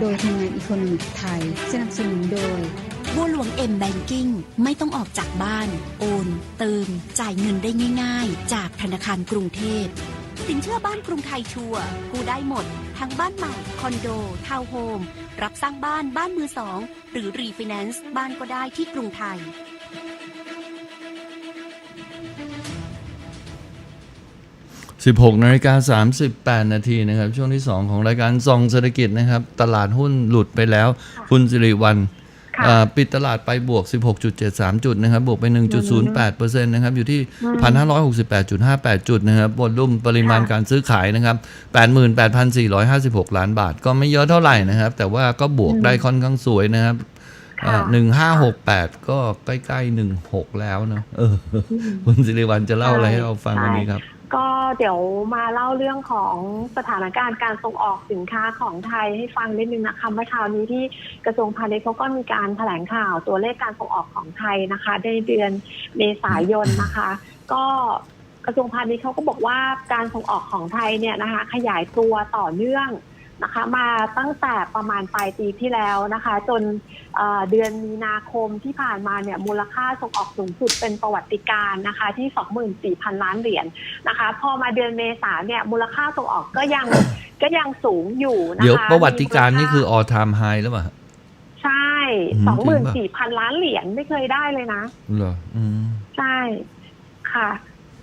โดยทีมงานอีโคโนมิกไทย สนับสนุนโดยบัวหลวงเอ็มแบงกิ้งไม่ต้องออกจากบ้าน โอน เติม จ่ายเงินได้ง่าย ๆ จากธนาคารกรุงเทพสินเชื่อบ้านกรุงไทยชัวร์กู้ได้หมด ทั้งบ้านใหม่ คอนโด ทาวน์โฮม รับสร้างบ้านบ้านมือสอง หรือรีไฟแนนซ์บ้านก็ได้ที่กรุงไทย 16นาฬิกา38 นาทีนะครับ ช่วงที่ 2 ของรายการซองเศรษฐกิจนะครับ ตลาดหุ้นหลุดไปแล้ว คุณสิริวัลค่ะอ่าปิดตลาดไปบวก 16.73 จุดนะครับ บวกไป 1.08%นะครับ อยู่ที่ 1,568.58 จุดนะครับบนรุ่มปริมาณค่ะการซื้อขายนะครับ 88,456 ล้านบาท ก็ไม่เยอะเท่าไหร่นะครับ แต่ว่าก็บวกได้ค่อนข้างสวยนะครับค่ะหนึ่งห้าหกแปดก็ใกล้ๆหนึ่งหกแล้วเนอะเออคุณสิริวัลจะเล่าอะไรให้เราฟังวันนี้ครับ ก็เดี๋ยวมาเล่าเรื่องของสถานการณ์การส่งออกสินค้าของไทยให้ฟังนิดนึงนะคะเมื่อเช้านี้ที่กระทรวงพาณิชย์เขาก็มีการแถลงข่าวตัวเลขการส่งออกของไทยนะคะในเดือนเมษายนนะคะ ก็กระทรวงพาณิชย์เขาก็บอกว่าการส่งออกของไทยเนี่ยนะคะ ขยายตัวต่อเนื่อง นะคะ มาตั้งแต่ประมาณปลายปีที่แล้วนะคะ จนเอ่อเดือนมีนาคมที่ผ่านมาเนี่ยมูลค่าส่งออกสูงสุดเป็นประวัติการณ์นะคะ ที่ 24,000 ล้านเหรียญนะคะ พอมาเดือนเมษาเนี่ยมูลค่าส่งออกก็ยังก็ยังสูงอยู่นะคะเดี๋ยวประวัติการนี่คือมีมูล all time high แล้วป่ะใช่อืมสองหมื่นจริสี่งพันล้านเหรียญไม่เคยได้เลยนะเหรออืมใช่ค่ะ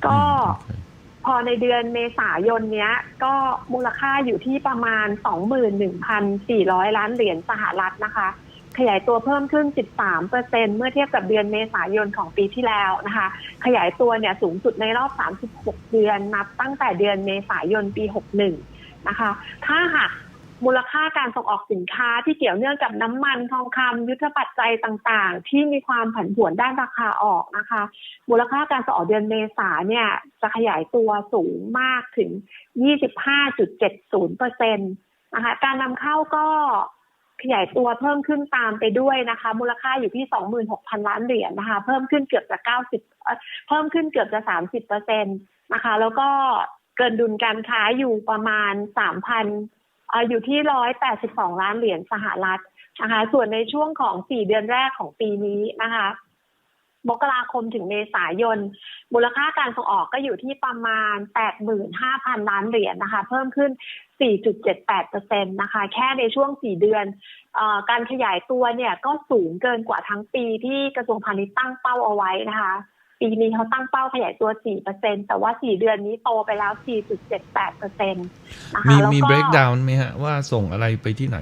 ก็อืมโอเค พอในเดือนเมษายนเนี้ย ก็มูลค่าอยู่ที่ประมาณ 21,400 ล้านเหรียญสหรัฐนะคะ ขยายตัวเพิ่มขึ้น 13เปอร์เซ็นเมื่อเทียบกับเดือนเมษายนของปีที่แล้วนะคะ ขยายตัวเนี่ยสูงสุดในรอบ 36 เดือนนับตั้งแต่เดือนเมษายนปี 61 นะคะ ถ้าหาก มูลค่าการส่งออกสินค้าที่เกี่ยวเนื่องกับน้ำมันทองคำยุทธปัจจัยต่างๆ ที่มีความผันผวนด้านราคาออกนะคะ มูลค่าการส่งออกเดือนเมษาเนี่ยจะขยายตัวสูงมากถึง 25.70เปอร์เซ็นะคะการนำเข้าก็ขยายตัวเพิ่มขึ้นตามไปด้วยนะคะ มูลค่าอยู่ที่ 26,000 ล้านเหรียญนะคะ เพิ่มขึ้นเกือบจะ90 เพิ่มขึ้นเกือบจะ30เปอร์เซ็นต์นะคะ แล้วก็เกินดุลการค้าอยู่ประมาณ 3,000 เอ่ออยู่ที่182ล้านเหรียญสหรัฐนะคะ ส่วนในช่วงของ4เดือนแรกของปีนี้นะคะ มกราคมถึงเมษายน มูลค่าการส่งออกก็อยู่ที่ประมาณ 85,000 ล้านเหรียญนะคะ เพิ่มขึ้น 4.78เปอร์เซ็นต์นะคะ แค่ในช่วง 4 เดือนอการขยายตัวเนี่ยก็สูงเกินกว่าทั้งปีที่กระทรวงพาณิชย์ตั้งเป้าเอาไว้นะคะ ปีนี้เขาตั้งเป้าขยายตัว4เปอร์เซ็นแต่ว่า 4 เดือนนี้โตไปแล้ว 4.78เปอร์เซ็นต์นะคะมีแล้วมี ก็ breakdown ไหมฮะ ว่าส่งอะไรไปที่ไหน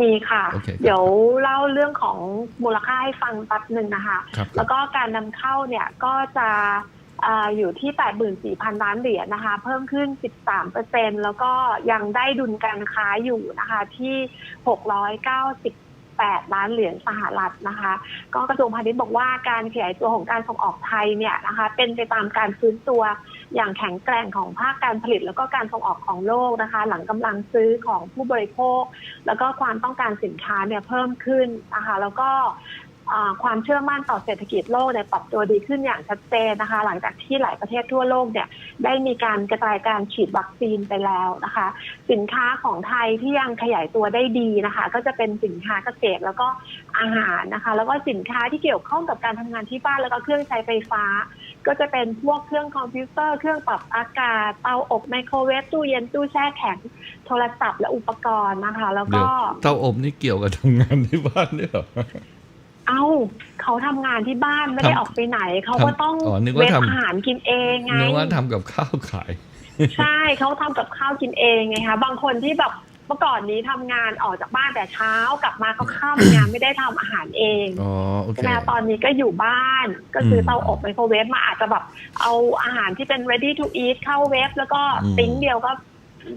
มีค่ะ โอเคครับ เดี๋ยวเล่าเรื่องของมูลค่าให้ฟังแป๊บหนึ่งนะคะ ครับแล้วก็การนำเข้าเนี่ยก็จะเอออยู่ที่ 84,000 ล้านเหรียญนะคะ เพิ่มขึ้น 13เปอร์เซ็นแล้วก็ยังได้ดุลการค้าอยู่นะคะที่ 698ล้านเหรียญสหรัฐนะคะ ก็กระทรวงพาณิชย์บอกว่าการขยายตัวของการส่งออกไทยเนี่ยนะคะ เป็นไปตามการฟื้นตัวอย่างแข็งแกร่งของภาคการผลิต แล้วก็การส่งออกของโลกนะคะ หลังกำลังซื้อของผู้บริโภค แล้วก็ความต้องการสินค้าเนี่ยเพิ่มขึ้นนะคะแล้วก็ ความเชื่อมั่นต่อเศรษฐกิจโลกเนี่ยปรับตัวดีขึ้นอย่างชัดเจนนะคะ หลังจากที่หลายประเทศทั่วโลกเนี่ยได้มีการกระจายการฉีดวัคซีนไปแล้วนะคะ สินค้าของไทยที่ยังขยายตัวได้ดีนะคะ ก็จะเป็นสินค้าเกษตรแล้วก็อาหารนะคะ แล้วก็สินค้าที่เกี่ยวข้องกับการทำงานที่บ้านแล้วก็เครื่องใช้ไฟฟ้า ก็จะเป็นพวกเครื่องคอมพิวเตอร์เครื่องปรับอากาศเตาอบไมโครเวฟตู้เย็นตู้แช่แข็งโทรศัพท์และอุปกรณ์นะคะ แล้วก็เตาอบนี่เกี่ยวกับทำงานที่บ้านด้วยหรอ เอ้าเขาทำงานที่บ้านไม่ได้ทำออกไปไหน เขาทำก็ต้องอ๋อนึกเวว่าฟทำ อาหารกินเองไง นึกว่าทำกับข้าวขาย ใช่เขาทำกับข้าวกินเองไงคะบางคนที่แบบเมื่อก่อนนี้ทำงานออกจากบ้านแต่เช้ากลับมาก็ค่ำงานไม่ได้ทำอาหารเองอ๋อโอเค ใช่ไหมคะตอนนี้ก็อยู่บ้าน ก็ซื้ออมเตาอบไมโครเวฟมาอาจจะแบบเอาอาหารที่เป็น ready to eat เข้าเวฟแล้วก็อืม ติ้งเดียวก็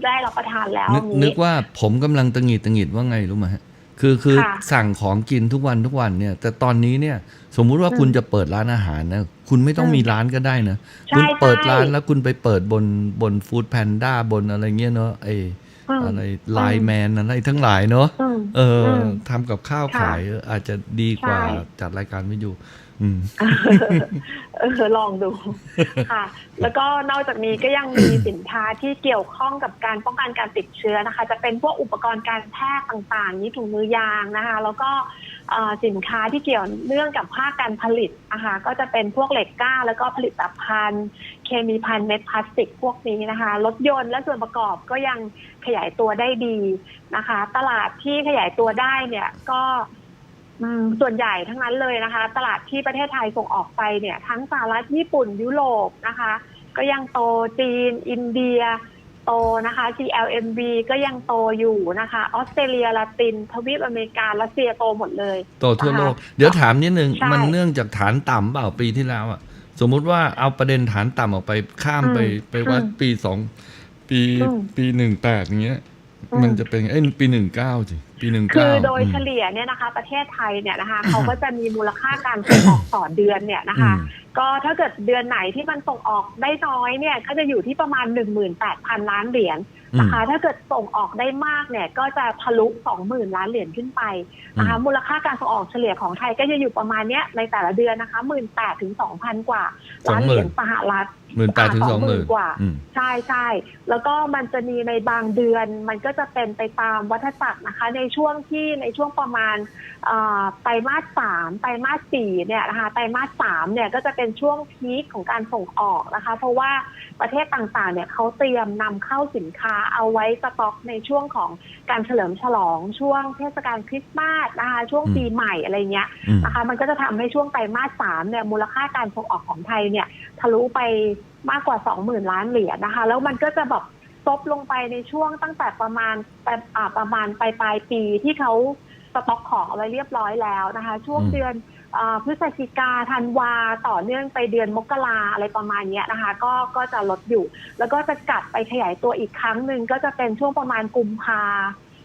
ได้รับประทานแล้วนึกอย่างนึนี้กว่าผมกำลังตังหงิดตังหงิดว่าไงรู้ไหมฮะ คือคือค่ะ สั่งของกินทุกวันทุกวันเนี่ย แต่ตอนนี้เนี่ย สมมุติว่าอืมคุณจะเปิดร้านอาหารนะคุณไม่ต้องอืมมีร้านก็ได้นะใช่คุณเปิดใช่ร้านแล้วคุณไปเปิดบนบนฟู้ดแพนด้าบนอะไรเงี้ยเนาะไออืม อะไรไลแมนอะไรทั้งหลายเนาะ อืม เอออมทำกับข้าวค่ะขายเอออาจจะดีกว่าใช่ จัดรายการวิทยุอืม เออลองดูค่ะ แล้วก็นอกจากนี้ก็ยังมีสินค้าที่เกี่ยวข้องกับการป้องกันการติดเชื้อนะคะ จะเป็นพวกอุปกรณ์การแพทย์ต่างๆนี้ถุงมือยางนะคะ แล้วก็เอ่อสินค้าที่เกี่ยวเนื่องกับภาคการผลิตนะคะก็จะเป็นพวกเหล็กกล้า แล้วก็ผลิตภัณฑ์ เคมีภัณฑ์เม็ดพลาสติกพวกนี้นะคะรถยนต์และส่วนประกอบก็ยังขยายตัวได้ดีนะคะ ตลาดที่ขยายตัวได้เนี่ยก็อืม ส่วนใหญ่ทั้งนั้นเลยนะคะ ตลาดที่ประเทศไทยส่งออกไปเนี่ย ทั้งสหรัฐญี่ปุ่นยุโรปนะคะ ก็ยังโตจีน อินเดีย โตนะคะ GLMV ก็ยังโตอยู่นะคะออสเตรเลียละติน ทวีปอเมริการัสเซียโตหมดเลย โตทั่วโลกนะคะเดี๋ยวถามนิดนึงใช่มันเนื่องจากฐานต่ำเปล่าปีที่แล้วอะสมมุติว่าเอาประเด็นฐานต่ำออกไปข้ามไปอืมไปวัดอืมปีสองปีอืมปีหนึ่งแปดอย่างเงี้ยอืมมันจะเป็นไอ้ยปีหนึ่งเก้าสิ ปีหนึ่งคืเก้า อโดยเฉลี่ยเนี่ยนะคะ ประเทศไทยเนี่ยนะคะเขาก็จะมีมูลค่าการส่งออกต่อเดือนเนี่ยนะคะ ก็ถ้าเกิดเดือนไหนที่มันส่งออกได้น้อยเนี่ยก็จะอยู่ที่ประมาณ 18,000 ล้านเหรียญ นะคะถ้าเกิดส่งออกได้มากเนี่ยก็จะทะลุ 20,000 ล้านเหรียญขึ้นไปนะคะมูลค่าการส่งออกเฉลี่ยของไทยก็จะอยู่ประมาณเนี้ยในแต่ละเดือนนะคะ18,000ถึง2,000กว่าล้านเหรียญสหรัฐหมื่นแปดถึงสองหมื่นกว่า ใช่ใช่แล้วก็มันจะมีในบางเดือนมันก็จะเป็นไปตามวัฏจักรนะคะ ในช่วงที่ในช่วงประมาณเอ่อไตรมาสสามไตรมาสสี่เนี่ยนะคะไตรมาสสามเนี่ยก็จะเป็นช่วงพีคของการส่งออกนะคะ เพราะว่าประเทศต่างๆเนี่ยเขาเตรียมนำเข้าสินค้าเอาไว้สต็อกในช่วงของการเฉลิมฉลองช่วงเทศกาลคริสต์มาสนะคะช่วงอืมปีใหม่อะไรเงี้ยอืมนะคะ มันก็จะทำให้ช่วงไตรมาสสามเนี่ยมูลค่าการส่งออกของไทยเนี่ยทะลุไปมากกว่า20,000ล้านเหรียญนะคะ แล้วมันก็จะแบบซบลงไปในช่วงตั้งแต่ประมาณปลายอ่าประมาณปลายปลายปีที่เขาสต็อกของเอาไว้เรียบร้อยแล้วนะคะ ช่วงอืมเดือน อ่าพฤศจิกาธันวาต่อเนื่องไปเดือนมกราอะไรประมาณเนี้ยนะคะ ก็ก็จะลดอยู่ แล้วก็จะกลับไปขยายตัวอีกครั้งหนึ่งก็จะเป็นช่วงประมาณกุมภา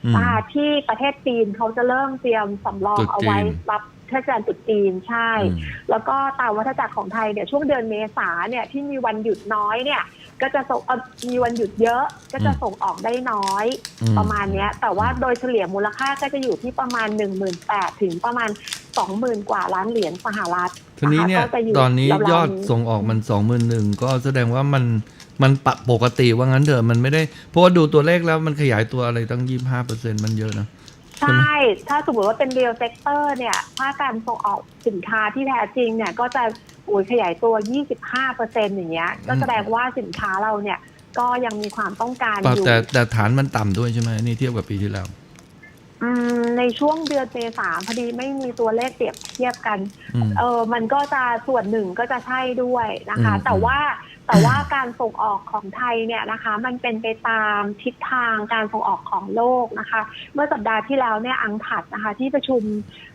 อืมนะคะที่ประเทศจีนเขาจะเริ่มเตรียมสำรองตรุษจีนเอาไว้รับเทศกาลตรุษจีนใช่ อืม แล้วก็ตามวัฏจักรของไทยเนี่ยช่วงเดือนเมษาเนี่ยที่มีวันหยุดน้อยเนี่ย ก็จะส่งเอ่อมีวันหยุดเยอะก็จะอืม ส่งออกได้น้อย อืมประมาณเนี้ยแต่ว่าโดยเฉลี่ยมูลค่าก็จะอยู่ที่ประมาณ 1 8 0 0 0ถึงประมาณ 20,000กว่าล้านเหรียญสหรัฐทีนี้เนี่ยะคะก็จะตอนนี้ราวๆยอดส่งออกมันสองหมื่นหนึ่งก็แสดงว่ามันมันปะปกติว่างั้นเถอะมันไม่ได้ เพราะว่าดูตัวเลขแล้วมันขยายตัวอะไรตั้งยี่ห้าเปอร์เซ็นมันเยอะนะ ใช่ ถ้าสมมติว่าเป็นเรียลเซกเตอร์เนี่ยภาคการส่งออกสินค้าที่แท้จริงเนี่ยก็จะโอ้ยขยายตัว 25เปอร์เซ็นอย่างเงี้ย ก็แสดงว่าสินค้าเราเนี่ยก็ยังมีความต้องการอแต่ยู่ แต่แต่ฐานมันต่ำด้วยใช่ไหมนี่เทียบกับปีที่แล้ว อืมในช่วงเดือนเมษาพอดีไม่มีตัวเลขเปรียบเทียบกัน อืม เออมันก็จะส่วนหนึ่งก็จะใช่ด้วยนะคะ อืม แต่ว่าแต่ว่าการส่งออกของไทยเนี่ยนะคะ มันเป็นไปตามทิศทางการส่งออกของโลกนะคะ เมื่อสัปดาห์ที่แล้วเนี่ยอังถัดนะคะ ที่ประชุมอ่า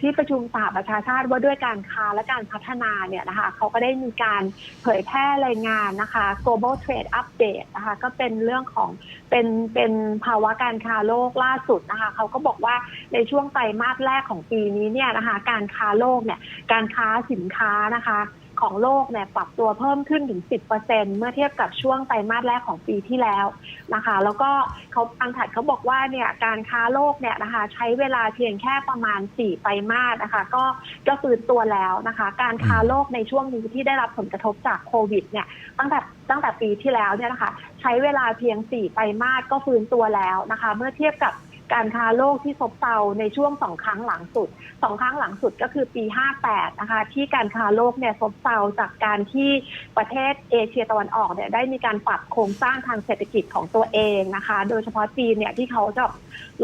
ที่ประชุมสหประชาชาติว่าด้วยการค้าและการพัฒนาเนี่ยนะคะเขาก็ได้มีการเผยแพร่รายงานนะคะ global trade update นะคะก็เป็นเรื่องของเป็นเป็นภาวะการค้าโลกล่าสุดนะคะเขาก็บอกว่าในช่วงไตรมาสแรกของปีนี้เนี่ยนะคะการค้าโลกเนี่ยการค้าสินค้านะคะ ของโลกเนี่ยปรับตัวเพิ่มขึ้นถึง 10%เมื่อเทียบกับช่วงไตรมาสแรกของปีที่แล้วนะคะ แล้วก็เขาอังถัดเขาบอกว่าเนี่ยการค้าโลกเนี่ยนะคะ ใช้เวลาเพียงแค่ประมาณ 4 ไตรมาสนะคะ ก็ก็ฟื้นตัวแล้วนะคะ การค้าโลกในช่วงนี้ที่ได้รับผลกระทบจากโควิดเนี่ยตั้งแต่ตั้งแต่ปีที่แล้วเนี่ยนะคะ ใช้เวลาเพียง 4 ไตรมาสก็ฟื้นตัวแล้วนะคะ เมื่อเทียบกับ การค้าโลกที่ซบเซาในช่วงสองครั้งหลังสุดสองครั้งหลังสุดก็คือปี 58 นะคะ ที่การค้าโลกเนี่ยซบเซาจากการที่ประเทศเอเชียตะวันออกเนี่ยได้มีการปรับโครงสร้างทางเศรษฐกิจของตัวเองนะคะ โดยเฉพาะจีนเนี่ยที่เขาจะ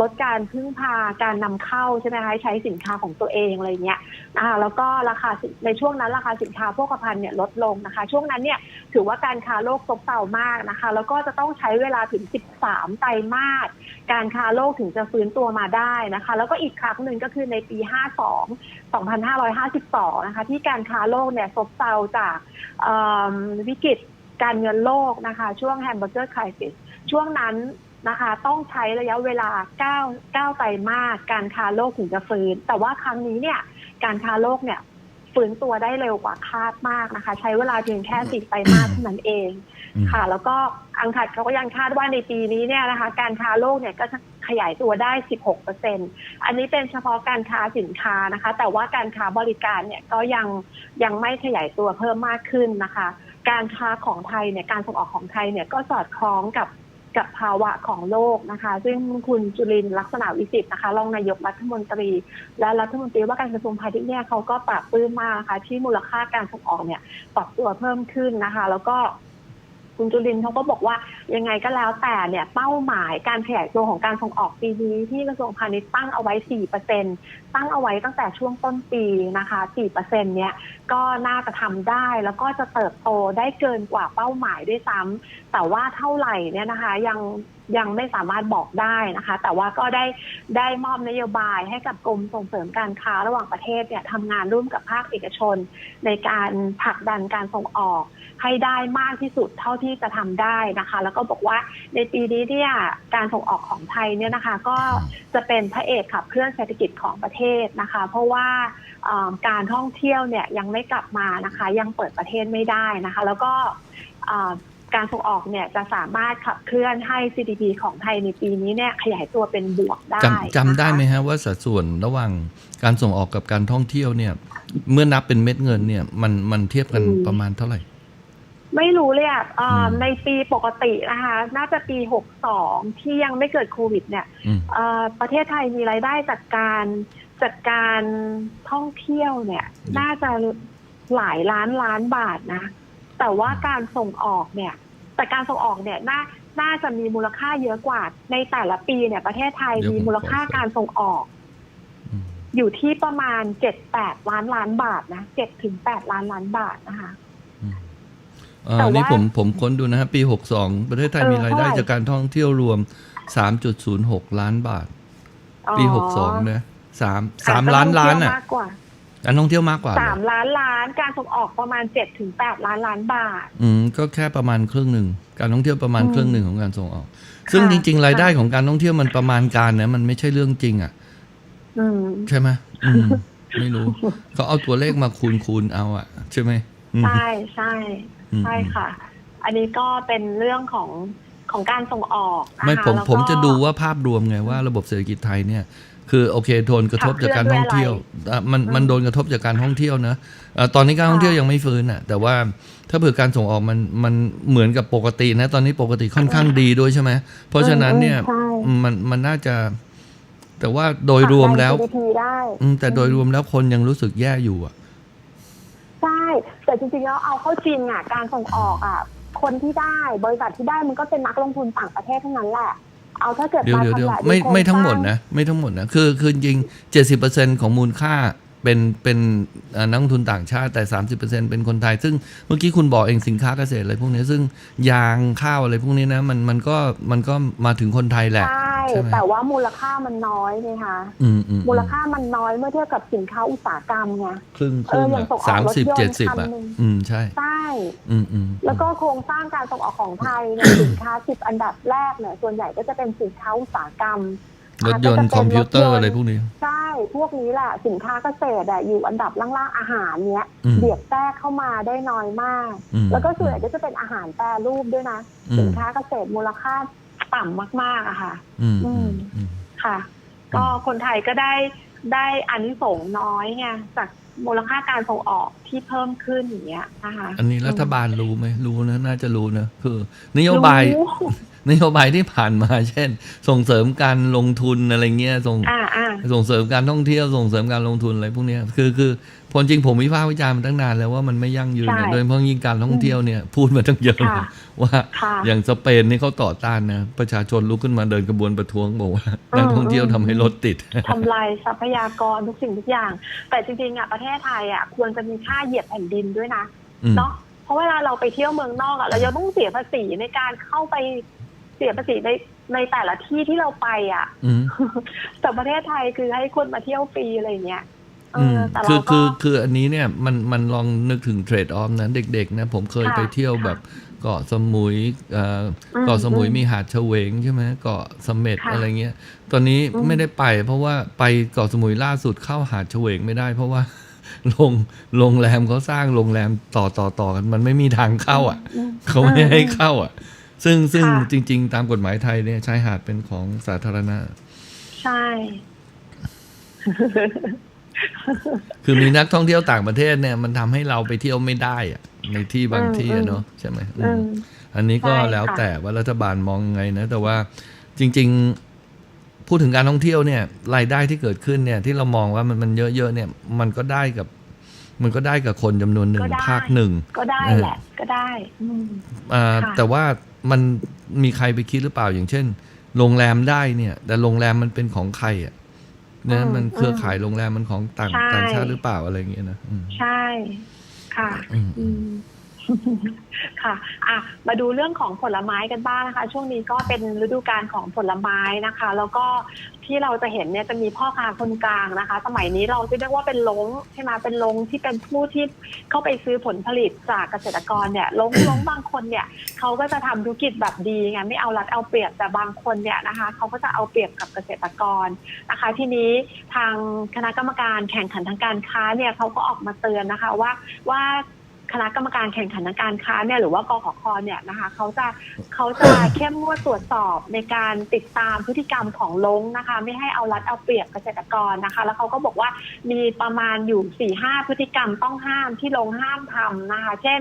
ลดการพึ่งพาการนำเข้าใช่ไหมคะใช้สินค้าของตัวเองอะไรเงี้ยนะคะแล้วก็ราคาในช่วงนั้นราคาสินค้าโภคภัณฑ์เนี่ยลดลงนะคะ ช่วงนั้นเนี่ยถือว่าการค้าโลกซบเซามากนะคะ แล้วก็จะต้องใช้เวลาถึง 13 ไตรมาสการค้าโลกถึงจะฟื้นตัวมาได้นะคะ แล้วก็อีกครั้งหนึ่งก็คือในปี 52 2552 นะคะ ที่การค้าโลกเนี่ยซบเซาจากวิกฤตการเงินโลกนะคะ ช่วงแฮมเบอร์เกอร์ไครซิสช่วงนั้นนะคะต้องใช้ระยะเวลา 9 9ไตรมาสการค้าโลกถึงจะฟื้น แต่ว่าครั้งนี้เนี่ยการค้าโลกเนี่ย ฟื้นตัวได้เร็วกว่าคาดมากนะคะ ใช้เวลาเพียงแค่สี่ไตรมาสเท่านั้นเองอืมค่ะ แล้วก็อังคัดเขาก็ยังคาดว่าในปีนี้เนี่ยนะคะ การค้าโลกเนี่ยก็จะขยายตัวได้ 16เปอร์เซ็นอันนี้เป็นเฉพาะการค้าสินค้านะคะ แต่ว่าการค้าบริการเนี่ยก็ยังยังไม่ขยายตัวเพิ่มมากขึ้นนะคะ การค้าของไทยเนี่ย การส่งออกของไทยเนี่ยก็สอดคล้องกับ กับภาวะของโลกนะคะ ซึ่งคุณจุลินลักษณะวิสิทธิ์นะคะรองนายกรัฐมนตรี และรัฐมนตรีว่าการกระทรวงพาณิชย์เนี่ยเขาก็ปรับปื้มมากนะคะที่มูลค่าการส่งออกเนี่ยปรับตัวเพิ่มขึ้นนะคะ แล้วก็ คุณจุลินเขาก็บอกว่ายังไงก็แล้วแต่เนี่ยเป้าหมายการขยายตัวของการส่งออกปีนี้ที่กระทรวงพาณิชย์ตั้งเอาไว้ 4%ตั้งเอาไว้ตั้งแต่ช่วงต้นปีนะคะ 4%เนี่ยก็น่าจะทำได้แล้วก็จะเติบโตได้เกินกว่าเป้าหมายด้วยซ้ำแต่ว่าเท่าไหร่เนี่ยนะคะยังยังไม่สามารถบอกได้นะคะ แต่ว่าก็ได้ได้มอบนโยบายให้กับกรมส่งเสริมการค้าระหว่างประเทศเนี่ยทำงานร่วมกับภาคเอกชน ในการผลักดันการส่งออกให้ได้มากที่สุดเท่าที่จะทำได้นะคะ แล้วก็บอกว่าในปีนี้เนี่ยการส่งออกของไทยเนี่ยนะคะก็จะเป็นพระเอกขับเคลื่อนเศรษฐกิจของประเทศนะคะ เพราะว่าเอ่อการท่องเที่ยวเนี่ยยังไม่กลับมานะคะ ยังเปิดประเทศไม่ได้นะคะ แล้วก็เอ่อการส่งออกเนี่ยจะสามารถขับเคลื่อนให้ GDP ของไทยในปีนี้เนี่ยขยายตัวเป็นบวกได้จำจำได้ไหมนะคะฮะว่าสัดส่วนระหว่างการส่งออกกับการท่องเที่ยวเนี่ย เมื่อนับเป็นเม็ดเงินเนี่ยมันมันเทียบกันอืมประมาณเท่าไหร่ ไม่รู้เลยอะเอ่ออมในปีปกตินะคะ น่าจะปี 62 ที่ยังไม่เกิดโควิด เนี่ยอืม เอ่อประเทศไทยมีรายได้จากการจากการท่องเที่ยวเนี่ย น่าจะหลายล้านล้านบาทนะ แต่ว่าการส่งออกเนี่ย แต่การส่งออกเนี่ยน่าน่าจะมีมูลค่าเยอะกว่า ในแต่ละปีเนี่ย ประเทศไทยเดี๋ยวมีผมมูลค่าขอ การส่งออกอืมอยู่ที่ประมาณเจ็ดแปดล้านล้านบาทนะเจ็ดถึงแปดล้านล้านบาทนะคะอืม เอ่อแต่ว่านี่ผมผมค้นดูนะฮะ ปี 62 ประเทศไทยเออมีรายได้เท่าไหร่ จากการท่องเที่ยวรวม 3.06 ล้านบาท ปี 62 นะสามสามล้านล้านอะมากกว่าการท่องเที่ยวมากกว่าเหรอสามล้านล้านการส่งออกประมาณเจ็ดถึงแปดล้านล้านบาท อืมก็แค่ประมาณครึ่งหนึ่งการท่องเที่ยวประมาณอืมครึ่งหนึ่งของการส่งออก ซึ่งค่ะจริง ๆ รายได้ค่ะ ของการท่องเที่ยวมันประมาณการนะมันไม่ใช่เรื่องจริงอะ อืม ใช่ไหมอืม ไม่รู้ เขาเอาตัวเลขมาคูณคูณเอาอะใช่ไหมอืม ใช่ใช่อืมใช่ค่ะ อันนี้ก็เป็นเรื่องของของการส่งออกนะคะไม่ผมแล้วก็ผมจะดูว่าภาพรวมไงว่าระบบเศรษฐกิจไทยเนี่ยคือโอเคโดนกระทบจากการท่องเที่ยวอะมันอืมมันโดนกระทบจากการท่องเที่ยวนะอะตอนนี้การท่องเที่ยวค่ะยังไม่ฟื้นอะ แต่ว่าถ้าเผื่อการส่งออกมันมันเหมือนกับปกตินะ ตอนนี้ปกติค่อนข้างดีด้วยใช่ไหมเพราะฉะนั้นเนี่ยอืมใช่มันมันน่าจะ แต่ว่าโดยรวมแล้วผกดัน GDP ได้อืมแต่โดยรวมแล้วคนยังรู้สึกแย่อยู่อะใช่ แต่จริงๆแล้วเอาเข้าจริงอะการส่งออกอะคนที่ได้บริษัทที่ได้มันก็เป็นนักลงทุนต่างประเทศเท่านั้นแหละเอาถ้าเกิดเดี๋ยวมาเดี๋ยวเดี๋ยวชำระไม่โครงไม่ทั้งหมดสร้านะ ไม่ทั้งหมดนะ คือคือจริงเจ็ดสิบเปอร์เซ็นของมูลค่า เป็นเป็นเอ่อนักลงทุนต่างชาติแต่สามสิบเปอร์เซ็นเป็นคนไทย ซึ่งเมื่อกี้คุณบอกเองสินค้าเกษตรอะไรพวกนี้ซึ่งยางข้าวอะไรพวกนี้นะมันมันก็มันก็มาถึงคนไทยแหละ ใช่ใช่ไหมแต่ว่ามูลค่ามันน้อยไงคะอืมอืมมูลค่ามันน้อยเมื่อเทียบกับสินค้าอุตสาหกรรมไงครึ่งคเอรึ่องอย่างอะส่งออกสามรถสิบยนต์เจ็ดสิบอะคันหนึ่งอืมใช่ใช่อืมอืมแล้วก็โครงสร้างการส่งออกของไทยเนี่ยสินค้าสิบอันดับแรกเนี่ยส่วนใหญ่ก็จะเป็นสินค้าอุตสาหกรรมรถยนต์คอมพิวเตอร์อะไรพวกนี้ ใช่ พวกนี้แหละสินค้าเกษตรอะอยู่อันดับล่างๆอาหารเนี้ยอืม เบียดแทรกเข้ามาได้น้อยมาก อืม แล้วก็ส่วนใหญ่ก็จะเป็นอาหารแปรรูปด้วยนะ อืสิมนค้าเกษตรมูลค่าต่ำมากๆอะค่ะ อืมอือืมมอืม ค่ะ ก็คนไทยก็ได้ได้อานิสงส์น้อยไงจากมูลค่าการส่งออกที่เพิ่มขึ้นอย่างเงี้ยนะคะอันนี้รัฐบาลรู้ไหมรู้นะ น่าจะรู้นะ คือ นโยบาย รู้ นโยบายที่ผ่านมา เช่น ส่งเสริมการลงทุนอะไรเงี้ยส่งอ่าอ่าส่งเสริมการท่องเที่ยวส่งเสริมการลงทุนอะไรพวกเนี้ยคือคือผลจริงผมวิพากษ์วิจารณ์มาตั้งนานแล้วว่ามันไม่ยั่งยืนใช่นะโดยเฉพาะยิ่งการท่องเที่ยวเนี่ยพูดมาตั้งเยอะค่ะว่าค่ะอย่างสเปนนี่เขาต่อต้านนะประชาชนลุกขึ้นมาเดินกระบวนประท้วงบอกว่าอืมนักท่องเที่ยวทำให้รถติดทำลายทรัพยากรทุกสิ่งทุกอย่าง แต่จริงๆอะประเทศไทยอะควรจะมีค่าเหยียบแผ่นดินด้วยนะอืมเนาะเพราะเวลาเราไปเที่ยวเมืองนอกอะเรายังต้องเสียภาษีในการเข้าไป เสียภาษีในในแต่ละที่ที่เราไปอะอืม แต่ประเทศไทยคือให้คนมาเที่ยวฟรีอะไรอย่างเงี้ยเออือมแต่คืเราอก็ คือคืออันนี้เนี่ยมันมันลองนึกถึงเทรดออฟนะเด็กๆนะผมเคยค่ะไปเที่ยวค่ะแบบเกาะสมุยเอ่ออมเกาะสมุยอืมมีหาดเฉวงใช่ไหมเกาะเสม็ดค่ะอะไรเงี้ย ตอนนี้อืม ไม่ได้ไป เพราะว่าไปเกาะสมุยล่าสุดเข้าหาดเฉวงไม่ได้ เพราะว่า โรงโรงแรมเขาสร้างโรงแรมต่อต่อต่อกัน มันไม่มีทางเข้าอะ อืม เขาไม่ให้เข้าอะ ซึ่งซึ่งค่ะ จริง ๆ ตามกฎหมายไทยเนี่ยชายหาดเป็นของสาธารณะ ใช่ คือมีนักท่องเที่ยวต่างประเทศเนี่ยมันทำให้เราไปเที่ยวไม่ได้อะในที่บางที่อะเนาะใช่ไหมอือืม ม อันนี้ก็ใช่ค่ะ แล้วแต่ว่ารัฐบาลมองยังไงนะ แต่ว่าจริง ๆ พูดถึงการท่องเที่ยวเนี่ย รายได้ที่เกิดขึ้นเนี่ย ที่เรามองว่ามันมันเยอะๆเนี่ย มันก็ได้กับ มันก็ได้กับคนจำนวนหนึ่งก็ได้ ภาคหนึ่ง ก็ได้เออแหละ ก็ได้อืม อ่าค่ะ แต่ว่า มันมีใครไปคิดหรือเปล่าอย่างเช่น โรงแรมได้เนี่ย แต่โรงแรมมันเป็นของใครอะนะมันเครือข่ายโรงแรมมันของต่างต่างชาติหรือเปล่าอะไรอย่างเงี้ยนะอืมใช่ ค่ะ อืมอืม ค่ะ อะ มาดูเรื่องของผลไม้กันบ้างนะคะ ช่วงนี้ก็เป็นฤดูกาลของผลไม้นะคะ แล้วก็ที่เราจะเห็นเนี่ยจะมีพ่อค้าคนกลางนะคะ สมัยนี้เราจะเรียกว่าเป็นลงใช่ไหมเป็นลงที่เป็นผู้ที่เข้าไปซื้อผลผลิตจากเกษตรกรเนี่ยลงลงบางคนเนี่ยเขาก็จะทำธุรกิจแบบดีไงไม่เอารัดเอาเปรียบแต่บางคนเนี่ยนะคะเขาก็จะเอาเปรียบกับเกษตรกรนะคะ ทีนี้ทางคณะกรรมการแข่งขันทางการค้าเนี่ยเขาก็ออกมาเตือนนะคะว่าว่า คณะกรรมการแข่งขันทางการค้าเนี่ยหรือว่ากขคเนี่ยนะคะเขาจะเขาจะเข้มงวดตรวจสอบในการติดตามพฤติกรรมของลงนะคะ ไม่ให้เอารัดเอาเปรียบเกษตรกรนะคะ แล้วเขาก็บอกว่ามีประมาณอยู่4ี่ห้าพฤติกรรมต้องห้ามที่ลงห้ามทำนะคะ เช่น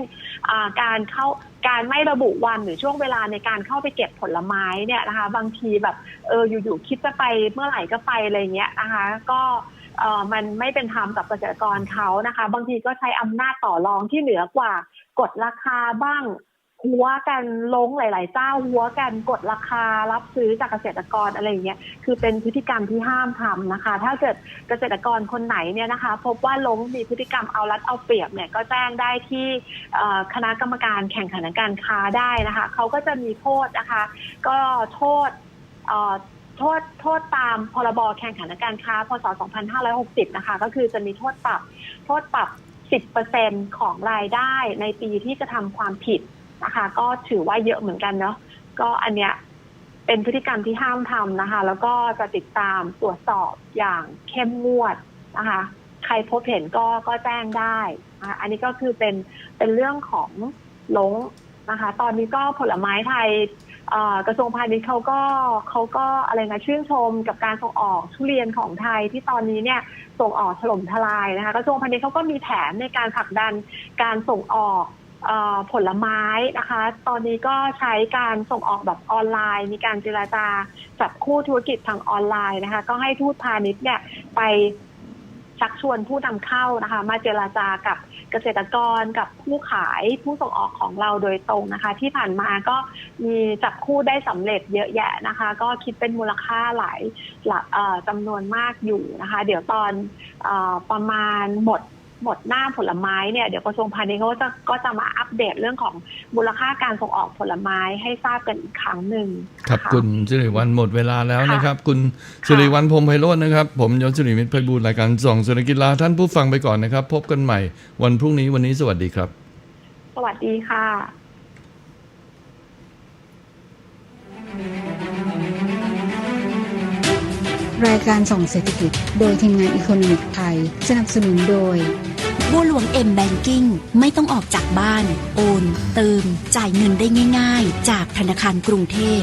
การเข้าการไม่ระบุวันหรือช่วงเวลาในการเข้าไปเก็บผลไม้เนี่ยนะคะ บางทีแบบเอออยู่ๆคิดจะไปเมื่อไหร่ก็ไปอะไรเงี้ยนะคะ ก็ มันไม่เป็นธรรมกับเกษตรกรเขานะคะ บางทีก็ใช้อำนาจต่อรองที่เหนือกว่ากดราคาบ้างหัวกันลงหลายๆเจ้าหัวกันกดราคารับซื้อจากเกษตรกรอะไรอย่างเงี้ยคือเป็นพฤติกรรมที่ห้ามทำนะคะ ถ้าเกิดเกษตรกรคนไหนเนี่ยนะคะ พบว่าลงมีพฤติกรรมเอารัดเอาเปรียบเนี่ยก็แจ้งได้ที่คณะกรรมการแข่งขันการค้าได้นะคะเขาก็จะมีโทษนะคะ ก็โทษเออ โทษโทษตามพรบแข่งขันทางการค้า พศ 2560 นะคะ ก็คือจะมีโทษปรับ โทษปรับ 10%ของรายได้ในปีที่กระทำความผิดนะคะ ก็ถือว่าเยอะเหมือนกันเนาะก็อันเนี้ยเป็นพฤติกรรมที่ห้ามทำนะคะ แล้วก็จะติดตามตรวจสอบอย่างเข้มงวดนะคะ ใครพบเห็นก็ก็แจ้งได้นะคะอันนี้ก็คือเป็นเป็นเรื่องของหลงนะคะ ตอนนี้ก็ผลไม้ไทย กระทรวงพาณิชย์เขาก็เขาก็อะไรนะชื่นชมกับการส่งออกทุเรียนของไทยที่ตอนนี้เนี่ยส่งออกถล่มทลายนะคะกระทรวงพาณิชย์เขาก็มีแผนในการผลักดันการส่งออกอผลไม้นะคะ ตอนนี้ก็ใช้การส่งออกแบบออนไลน์ มีการเจราจาจับคู่ธุรกิจทางออนไลน์นะคะ ก็ให้ทูตพาณิชย์เนี่ยไป ชักชวนผู้นำเข้านะคะ มาเจราจากับเกษตรกรกับผู้ขายผู้ส่งออกของเราโดยตรงนะคะ ที่ผ่านมาก็มีจับคู่ได้สำเร็จเยอะแยะนะคะ ก็คิดเป็นมูลค่าหลายหลักจำนวนมากอยู่นะคะ เดี๋ยวตอนอประมาณหมด หมดหน้าผลไม้เนี่ยเดี๋ยวกระทรวงพาณิชย์เขาก็จะก็จะมาอัปเดตเรื่องของมูลค่าการส่งออกผลไม้ให้ทราบกันอีกครั้งหนึ่งครับะ คุณสิริวัลหมดเวลาแล้วค่ะนะครับ คุณค่ะสิริวัลพรหมไพโรจน์นะครับ ผมยศสิริมิตรไพบูลย์รายการส่องเศรษฐกิจลาท่านผู้ฟังไปก่อนนะครับ พบกันใหม่วันพรุ่งนี้วันนี้สวัสดีครับ สวัสดีค่ะ รายการส่องเศรษฐกิจ โดยทีมงานอีโคโนมิกไทย สนับสนุนโดยบัวหลวงเอ็มแบงกิ้งไม่ต้องออกจากบ้าน โอน เติม จ่ายเงินได้ง่าย ๆ จากธนาคารกรุงเทพ